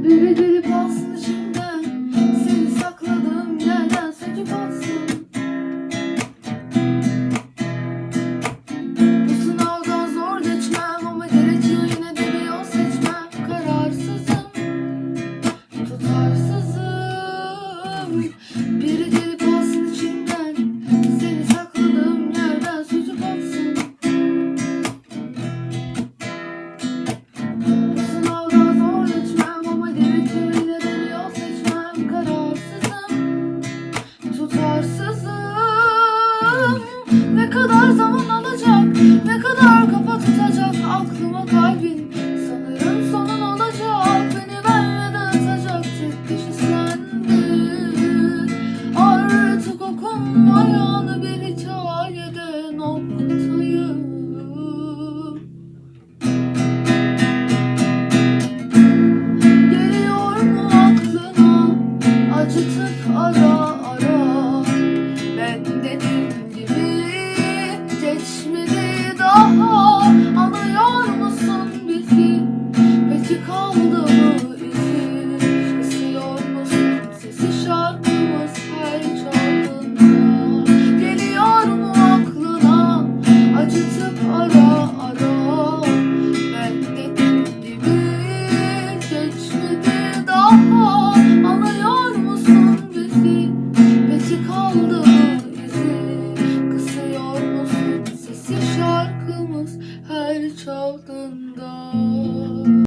Baby, ara ara Ben de kendimi daha. Anlıyor musun bizi? Peki kaldı izi Kısıyor musun? Sesi şarkımız her çaldığında.